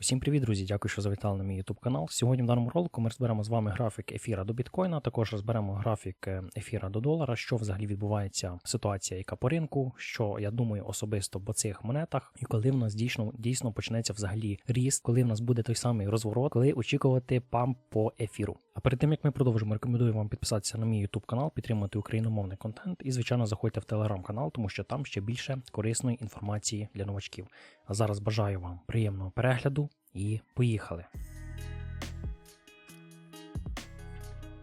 Усім привіт, друзі! Дякую, що завітали на мій YouTube канал. Сьогодні в даному ролику ми розберемо з вами графік ефіра до біткоїна. Також розберемо графік е, ефіра до долара, що взагалі відбувається ситуація, яка по ринку, що я думаю особисто по цих монетах, і коли в нас дійсно дійсно почнеться взагалі ріст, коли в нас буде той самий розворот, коли очікувати памп по ефіру. А перед тим як ми продовжимо, рекомендую вам підписатися на мій YouTube канал, підтримати україномовний контент і, звичайно, заходьте в телеграм канал, тому що там ще більше корисної інформації для новачків. А зараз бажаю вам приємного перегляду і поїхали.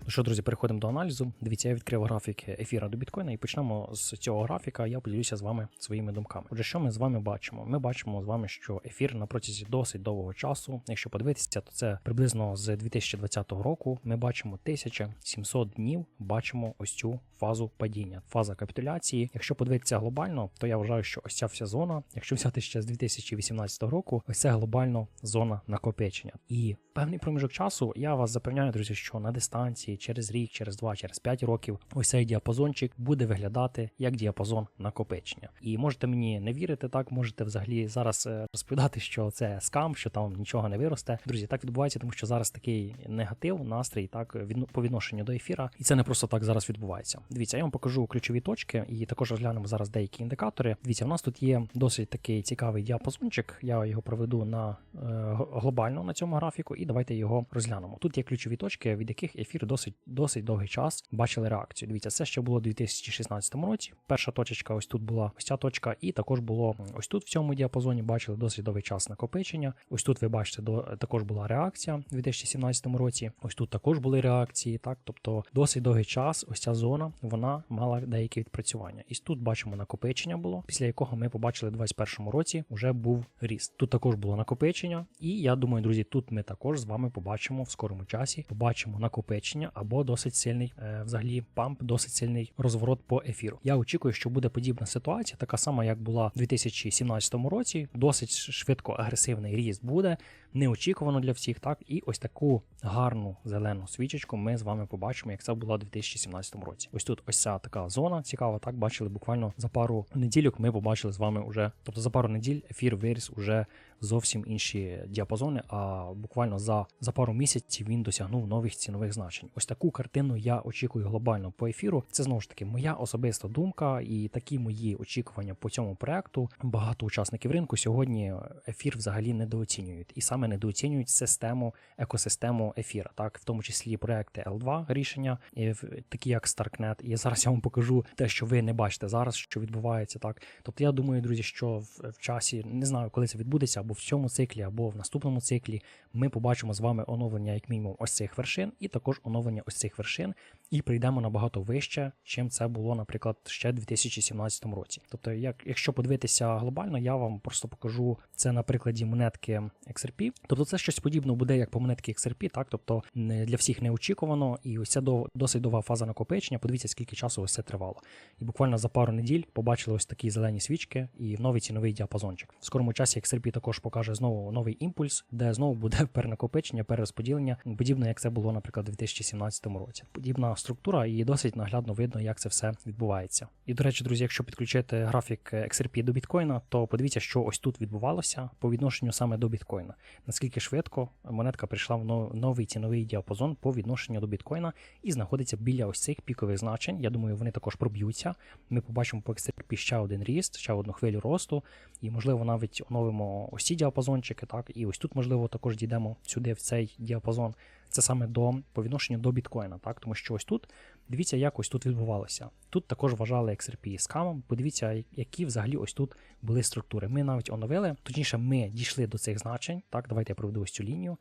Ну що, друзі, переходимо до аналізу. Дивіться, я відкрив графік ефіра до біткоїна і почнемо з цього графіка. Я поділюся з вами своїми думками. Отже, що ми з вами бачимо? Ми бачимо з вами, що ефір на протязі досить довгого часу. Якщо подивитися, то це приблизно з 2020 року. Ми бачимо 1700 днів. Бачимо ось цю фазу падіння, фаза капітуляції. Якщо подивитися глобально, то я вважаю, що ось ця вся зона, якщо взяти ще з 2018 року, ось це глобально зона накопичення. І певний проміжок часу я вас запевняю, друзі, що на дистанції через рік, через два, через п'ять років, ось цей діапазончик буде виглядати як діапазон накопичення. І можете мені не вірити, так можете взагалі зараз е, розповідати, що це скам, що там нічого не виросте. Друзі, так відбувається, тому що зараз такий негатив, настрій, так по відношенню до ефіра, і це не просто так зараз відбувається. Дивіться, я вам покажу ключові точки, і також розглянемо зараз деякі індикатори. Дивіться, у нас тут є досить такий цікавий діапазончик. Я його проведу на е, глобально на цьому графіку, і давайте його розглянемо. Тут є ключові точки, від яких ефір досить досить досить довгий час бачили реакцію. Дивіться, це ще було у 2016 році. Перша точечка ось тут була ось ця точка, і також було ось тут в цьому діапазоні. Бачили досить довгий час накопичення. Ось тут ви бачите, до також була реакція у 2017 році. Ось тут також були реакції. Так, тобто досить довгий час. Ось ця зона вона мала деякі відпрацювання. І тут бачимо накопичення було, після якого ми побачили у 2021 році вже був ріст. Тут також було накопичення, і я думаю, друзі, тут ми також з вами побачимо в скорому часі. Побачимо накопичення або досить сильний, е, взагалі, памп, досить сильний розворот по ефіру. Я очікую, що буде подібна ситуація, така сама, як була в 2017 році. Досить швидко агресивний ріст буде, неочікувано для всіх. Так, і ось таку гарну зелену свічечку ми з вами побачимо, як це було у 2017 році. Ось тут ось ця така зона цікава. Так бачили буквально за пару неділюк. Ми побачили з вами уже, тобто за пару неділь ефір виріс уже зовсім інші діапазони. А буквально за, за пару місяців він досягнув нових цінових значень. Ось таку картину я очікую глобально по ефіру. Це знову ж таки моя особиста думка і такі мої очікування по цьому проекту. Багато учасників ринку сьогодні ефір взагалі недооцінюють, і саме недооцінюють систему, екосистему ефіра, так в тому числі проекти L2 рішення, в- такі як Starknet. І зараз я вам покажу те, що ви не бачите зараз, що відбувається. Так, тобто я думаю, друзі, що в, в часі не знаю, коли це відбудеться, або в цьому циклі, або в наступному циклі, ми побачимо з вами оновлення, як мінімум, ось цих вершин, і також оновлення ось цих вершин, і прийдемо набагато вище, чим це було, наприклад, ще в 2017 році. Тобто, як якщо подивитися глобально, я вам просто покажу це на прикладі монетки XRP. Тобто, це щось подібне буде, як по монетки XRP, так тобто для всіх неочікувано, і ось ця досить довга фаза накопичення. Подивіться, скільки часу ось це тривало. І буквально за пару неділь побачили ось такі зелені свічки і новий ціновий діапазончик. В скорому часі XRP також покаже знову новий імпульс, де знову буде перенакопичення, перерозподілення, подібно як це було, наприклад, у 2017 році. Подібна структура і досить наглядно видно, як це все відбувається. І до речі, друзі, якщо підключити графік XRP до біткоїна, то подивіться, що ось тут відбувалося по відношенню саме до біткоїна. Наскільки швидко монетка прийшла в новий ціновий діапазон по відношенню до біткоїна і знаходиться біля ось цих пікових значень. Я думаю, вони також проб'ються. Ми побачимо по XRP ще один ріст, ще одну хвилю росту, і можливо навіть оновимо ось ці діапазончики. Так, і ось тут, можливо, також дійдемо сюди в цей діапазон. Це саме до по відношенню до біткоїна, так тому що ось тут дивіться, як ось тут відбувалося. Тут також вважали XRP скамом. Подивіться, які взагалі ось тут були структури. Ми навіть оновили, точніше, ми дійшли до цих значень. Так, давайте я проведу ось цю лінію.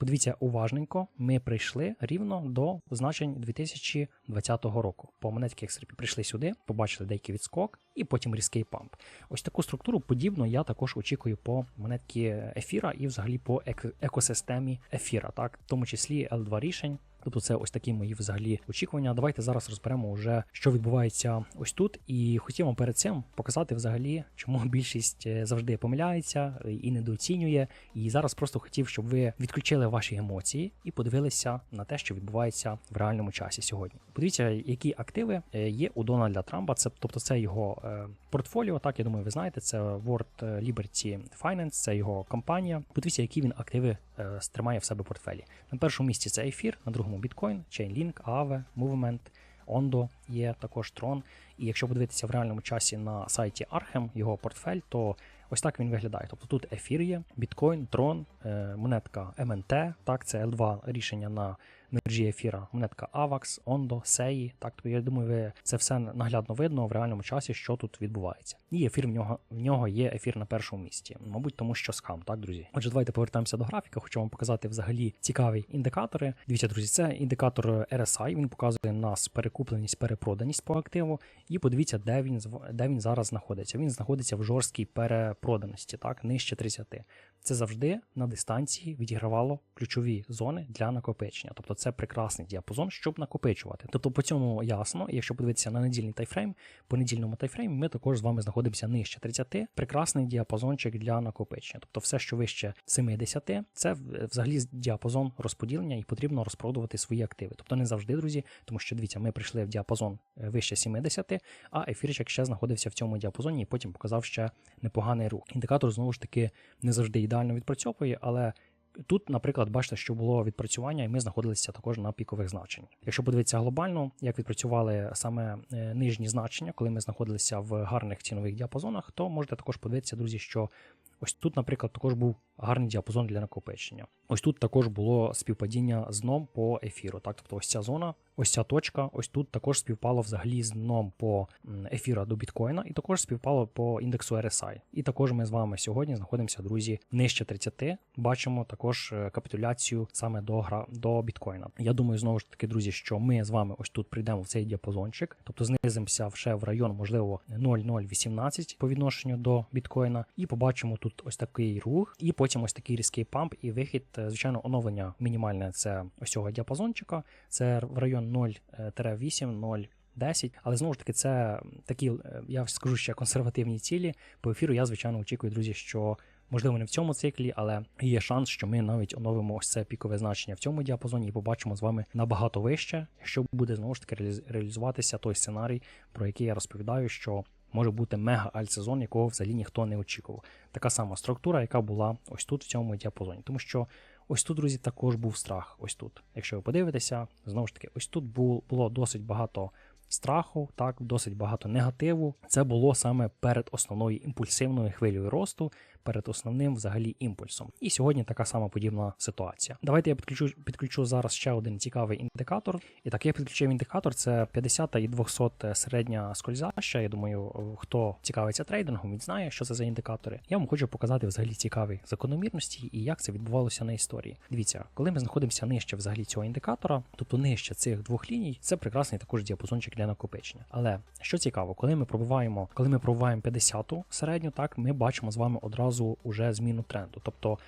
Подивіться уважненько, ми прийшли рівно до значень 2020 року. По монетки XRP прийшли сюди, побачили деякий відскок і потім різкий памп. Ось таку структуру подібно я також очікую по монетки ефіра і взагалі по екосистемі ефіра, так, в тому числі L2 рішень. Тобто це ось такі мої взагалі очікування. Давайте зараз розберемо вже, що відбувається ось тут. І хотів вам перед цим показати взагалі, чому більшість е, завжди помиляється е, і недооцінює. І зараз просто хотів, щоб ви відключили ваші емоції і подивилися на те, що відбувається в реальному часі сьогодні. Подивіться, які активи е, є у Дональда Трампа. Це тобто це його портфоліо. Так, я думаю, ви знаєте, це World Liberty Finance, це його компанія. Подивіться, які він активи стримає в себе портфелі. На першому місці це ефір, на другому біткоін, Chainlink, Aave, Movement, Ondo є також Tron. І якщо подивитися в реальному часі на сайті Архем, його портфель, то ось так він виглядає. Тобто тут ефір є, біткоін, Tron, е, монетка MNT, так, це L2 рішення на мережі ефіра, монетка AVAX, Ondo, SEI. Так, тобто я думаю, ви це все наглядно видно в реальному часі, що тут відбувається. І ефір в нього в нього є ефір на першому місці. Мабуть, тому що скам, так, друзі. Отже, давайте повертаємося до графіка. Хочу вам показати взагалі цікаві індикатори. Дивіться, друзі, це індикатор RSI. Він показує нас перекупленість, перепроданість по активу. І подивіться, де він де він зараз знаходиться. Він знаходиться в жорсткій перепроданості, так, нижче 30. Це завжди на дистанції відігравало ключові зони для накопичення. Тобто це прекрасний діапазон, щоб накопичувати. Тобто по цьому ясно, якщо подивитися на недільний тайфрейм, по недільному тайфреймі ми також з вами знаходимося нижче 30, прекрасний діапазончик для накопичення. Тобто все, що вище 70, це взагалі діапазон розподілення і потрібно розпродувати свої активи. Тобто не завжди, друзі, тому що дивіться, ми прийшли в діапазон вище 70, а ефірчик ще знаходився в цьому діапазоні і потім показав ще непоганий рух. Індикатор знову ж таки не завжди ідеально відпрацьовує, але Тут, наприклад, бачите, що було відпрацювання, і ми знаходилися також на пікових значеннях. Якщо подивитися глобально, як відпрацювали саме е, нижні значення, коли ми знаходилися в гарних цінових діапазонах, то можете також подивитися, друзі, що ось тут, наприклад, також був гарний діапазон для накопичення. Ось тут також було співпадіння з дном по ефіру. Так, тобто ось ця зона, ось ця точка, ось тут також співпало взагалі з дном по ефіра до біткоїна, і також співпало по індексу RSI. І також ми з вами сьогодні знаходимося, друзі, нижче 30. Бачимо також е, капітуляцію саме до гра до біткоїна. Я думаю, знову ж таки, друзі, що ми з вами ось тут прийдемо в цей діапазончик, тобто знизимося ще в район, можливо, 0,018 по відношенню до біткоїна, і побачимо тут ось такий рух, і потім ось такий різкий памп і вихід, е, звичайно, оновлення мінімальне це ось цього діапазончика, це в район 0-8, 0. 10, але знову ж таки, це такі, е, я скажу ще консервативні цілі. По ефіру я, звичайно, очікую, друзі, що можливо не в цьому циклі, але є шанс, що ми навіть оновимо ось це пікове значення в цьому діапазоні і побачимо з вами набагато вище, якщо буде знову ж таки реалізуватися той сценарій, про який я розповідаю, що може бути мега альтсезон, якого взагалі ніхто не очікував. Така сама структура, яка була ось тут в цьому діапазоні. Тому що ось тут, друзі, також був страх. Ось тут. Якщо ви подивитеся, знову ж таки, ось тут було досить багато. Страху, так, досить багато негативу. Це було саме перед основною імпульсивною хвилею росту, перед основним взагалі імпульсом. І сьогодні така сама подібна ситуація. Давайте я підключу підключу зараз ще один цікавий індикатор. І так, я підключив індикатор, це 50 і 200 середня скользяща. Я думаю, хто цікавиться трейдингом, він знає, що це за індикатори. Я вам хочу показати взагалі цікаві закономірності і як це відбувалося на історії. Дивіться, коли ми знаходимося нижче взагалі цього індикатора, тобто нижче цих двох ліній, це прекрасний також діапазончик для накопичення. Але що цікаво, коли ми пробиваємо, коли ми пробиваємо 50-ту середню, так ми бачимо з вами одразу одразу уже зміну тренду. Тобто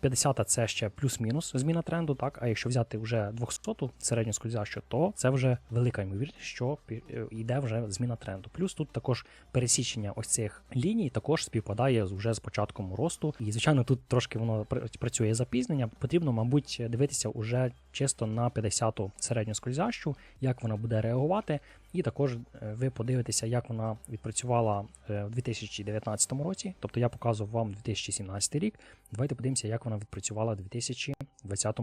50 е, це ще плюс-мінус зміна тренду, так, а якщо взяти вже 200-ту середню скользящу, то це вже велика ймовірність, що е, йде вже зміна тренду. Плюс тут також пересічення ось цих ліній також співпадає вже з початком росту. І, звичайно, тут трошки воно працює запізнення. Потрібно, мабуть, дивитися уже чисто на 50-ту середню скользящу, як вона буде реагувати. І також е, ви подивитеся, як вона відпрацювала в 2019 році. Тобто я показував вам 2017 рік. Давайте подивимося, як вона відпрацювала в 2020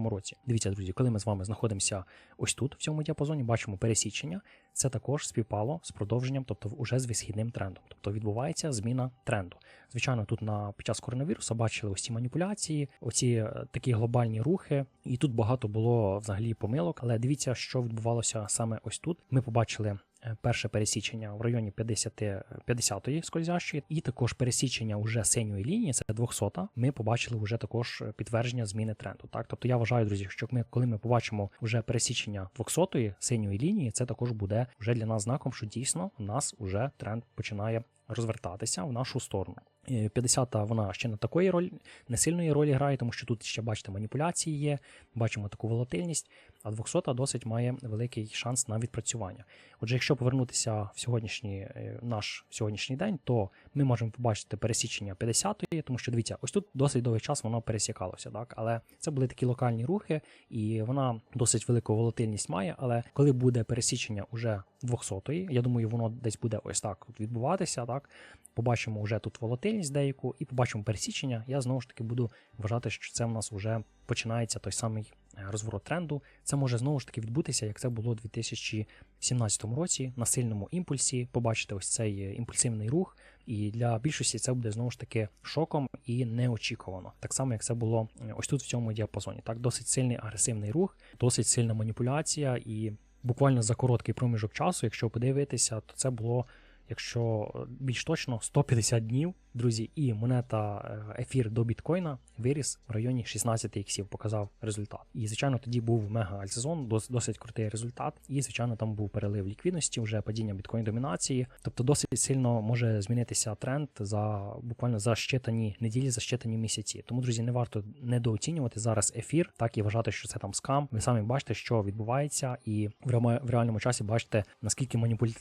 році. Дивіться, друзі, коли ми з вами знаходимося ось тут, в цьому діапазоні, бачимо пересічення. Це також співпало з продовженням, тобто вже з висхідним трендом. Тобто відбувається зміна тренду. Звичайно, тут на під час коронавірусу бачили ось ці маніпуляції, оці е, такі глобальні рухи, і тут багато було взагалі помилок. Але дивіться, що відбувалося саме ось тут. Ми побачили перше пересічення в районі 50 50-ї скользящої, і також пересічення уже синьої лінії, це 200 Ми побачили вже також підтвердження зміни тренду. Так, тобто я вважаю, друзі, що ми, коли ми побачимо вже пересічення 200-ї синьої лінії, це також буде вже для нас знаком, що дійсно у нас вже тренд починає розвертатися в нашу сторону. 50-та вона ще не такої ролі, не сильної ролі грає, тому що тут ще бачите маніпуляції є, бачимо таку волатильність. а 200 досить має великий шанс на відпрацювання. Отже, якщо повернутися в сьогоднішній е, наш сьогоднішній день, то ми можемо побачити пересічення 50-ї, тому що дивіться, ось тут досить довгий час воно пересікалося, так але це були такі локальні рухи, і вона досить велику волатильність має. Але коли буде пересічення уже 200-ї, я думаю, воно десь буде ось так відбуватися. Так побачимо вже тут волатильність деяку, і побачимо пересічення. Я знову ж таки буду вважати, що це в нас вже починається той самий е, розворот тренду. Це може знову ж таки відбутися, як це було у 2017 році на сильному імпульсі. Побачите ось цей е, імпульсивний рух, і для більшості це буде знову ж таки шоком і неочікувано. Так само, як це було е, ось тут в цьому діапазоні. Так, досить сильний агресивний рух, досить сильна маніпуляція, і буквально за короткий проміжок часу, якщо подивитися, то це було. Якщо е, більш точно 150 днів, друзі, і монета е, ефір до біткоїна виріс в районі 16 іксів, показав результат. І звичайно, тоді був мега альсезон, дос- досить крутий результат. І звичайно, там був перелив ліквідності, вже падіння біткоін домінації. Тобто, досить сильно може змінитися тренд за буквально за щитані неділі, за щитані місяці. Тому, друзі, не варто недооцінювати зараз ефір, так і вважати, що це там скам. Ви самі бачите, що відбувається, і в реальному- часі бачите наскільки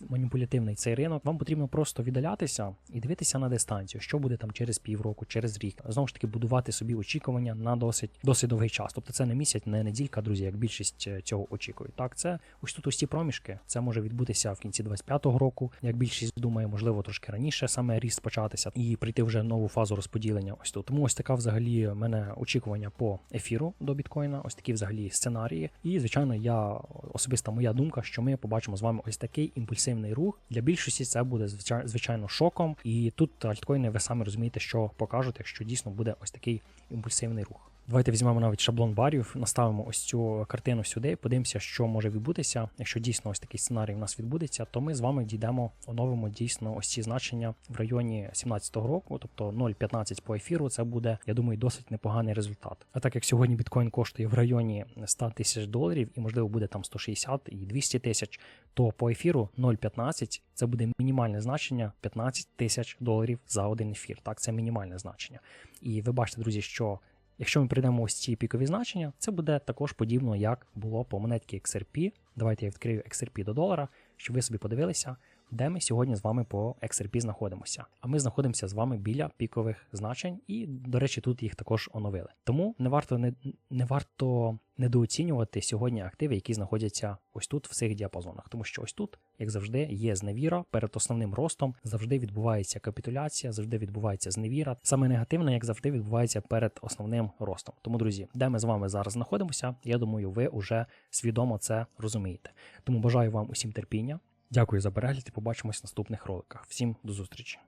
маніпулятивний цей ринок. Вам потрібно просто віддалятися і дивитися на дистанцію, що буде там через півроку, через рік. Знову ж таки, будувати собі очікування на досить досить довгий час. Тобто це не місяць, не неділька, друзі, як більшість е, цього очікують. Так, це ось тут ці проміжки. Це може відбутися в кінці 25-го року, як більшість думає, можливо, трошки раніше саме ріст початися і прийти вже в нову фазу розподілення. Ось тут. Тому ось така взагалі в мене очікування по ефіру до біткоїна. Ось такі взагалі сценарії. І звичайно, я особиста моя думка, що ми побачимо з вами ось такий імпульсивний рух. Для більшості це буде звичай- звичайно шоком. І тут альткоїни, ви самі розумієте, що покажуть, якщо дійсно буде ось такий імпульсивний рух. Давайте візьмемо навіть шаблон барів, наставимо ось цю картину сюди, подивимося, що може відбутися. Якщо дійсно ось такий сценарій в нас відбудеться, то ми з вами дійдемо, оновимо дійсно ось ці значення в районі 17-го року, тобто 0,15 по ефіру. Це буде, я думаю, досить непоганий результат. А так як сьогодні біткоін коштує в районі 100 тисяч доларів, і можливо буде там 160 і 200 тисяч, то по ефіру 0,15 це буде мінімальне значення 15 тисяч доларів за один ефір. Так, це мінімальне значення. І ви бачите, друзі, що якщо ми прийдемо ось ці пікові значення, це буде також подібно, як було по монетці XRP. Давайте я відкрию XRP до долара, щоб ви собі подивилися, де ми сьогодні з вами по XRP знаходимося. А ми знаходимося з вами біля пікових значень, і, до речі, тут їх також оновили. Тому не варто не, не варто недооцінювати сьогодні активи, які знаходяться ось тут, в цих діапазонах. Тому що ось тут, як завжди, є зневіра перед основним ростом, завжди відбувається капітуляція, завжди відбувається зневіра. Саме негативне, як завжди, відбувається перед основним ростом. Тому, друзі, де ми з вами зараз знаходимося, я думаю, ви вже свідомо це розумієте. Тому бажаю вам усім терпіння. Дякую за перегляд і побачимось в наступних роликах. Всім до зустрічі!